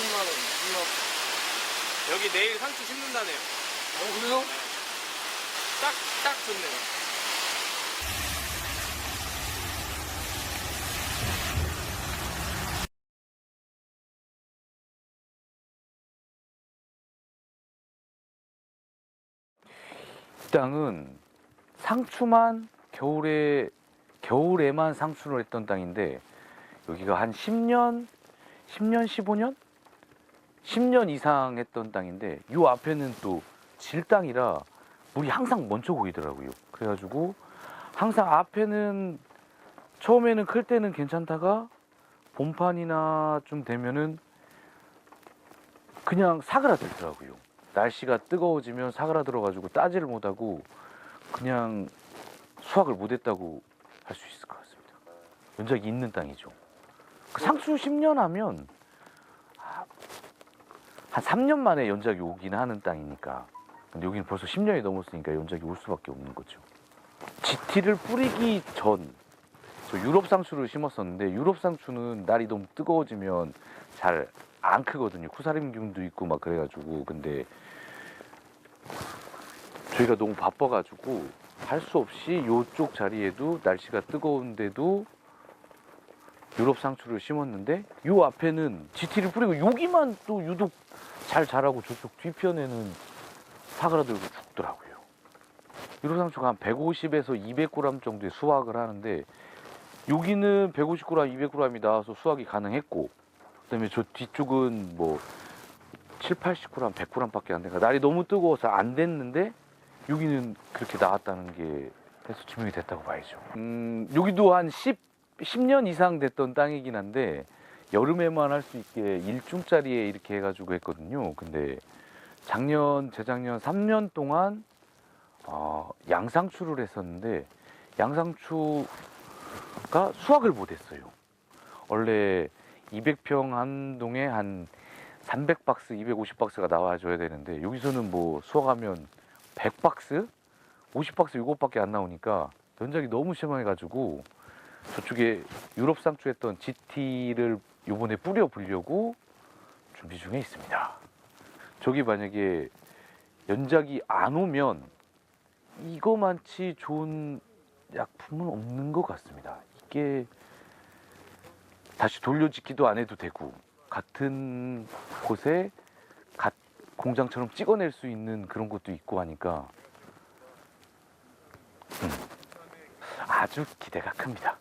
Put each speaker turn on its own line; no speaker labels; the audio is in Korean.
원, 20만 원.
여기 내일 상추 심는다네요.
어, 그래요?
딱, 딱 좋네요.
이 땅은 상추만 겨울에 겨울에만 상추를 했던 땅인데 여기가 한 10년, 10년, 15년, 10년 이상 했던 땅인데 요 앞에는 또 질땅이라 물이 항상 먼저 고이더라고요. 그래가지고 항상 앞에는 처음에는 클 때는 괜찮다가 봄판이나 좀 되면은 그냥 사그라들더라고요. 날씨가 뜨거워지면 사그라들어가지고 따지를 못하고 그냥 수확을 못했다고 할 수 있을 것 같습니다. 연작이 있는 땅이죠. 그 상추 10년 하면 아, 한 3년 만에 연작이 오긴 하는 땅이니까. 근데 여기는 벌써 10년이 넘었으니까 연작이 올 수밖에 없는 거죠. GT를 뿌리기 전, 저 유럽 상추를 심었었는데 유럽 상추는 날이 너무 뜨거워지면 잘 안 크거든요. 쿠사림균도 있고 막 그래가지고 근데 저희가 너무 바빠가지고 할 수 없이 요쪽 자리에도 날씨가 뜨거운데도 유럽 상추를 심었는데 요 앞에는 GT를 뿌리고 여기만 또 유독 잘 자라고 저쪽 뒤편에는 사그라들고 죽더라고요. 유럽 상추가 한 150에서 200g 정도의 수확을 하는데 여기는 150g, 200g이 나와서 수확이 가능했고 그다음에 저 뒤쪽은 뭐 7, 80g, 100g밖에 안 되니까 날이 너무 뜨거워서 안 됐는데 여기는 그렇게 나왔다는 게 해서 증명이 됐다고 봐야죠. 음, 여기도 한 10, 10년 이상 됐던 땅이긴 한데 여름에만 할 수 있게 1중짜리에 이렇게 해가지고 했거든요. 근데 작년, 재작년 3년 동안 어, 양상추를 했었는데 양상추가 수확을 못했어요. 원래 200평 한 동에 한 300박스, 250박스가 나와줘야 되는데 여기서는 뭐 수확하면 100박스, 50박스 이것밖에 안 나오니까 연작이 너무 심해가지고 저쪽에 유럽 상추했던 GT를 요번에 뿌려 보려고 준비 중에 있습니다. 저기 만약에 연작이 안 오면 이거만치 좋은 약품은 없는 것 같습니다. 이게 다시 돌려짓기도 안 해도 되고 같은 곳에 갓 공장처럼 찍어낼 수 있는 그런 것도 있고 하니까 음, 아주 기대가 큽니다.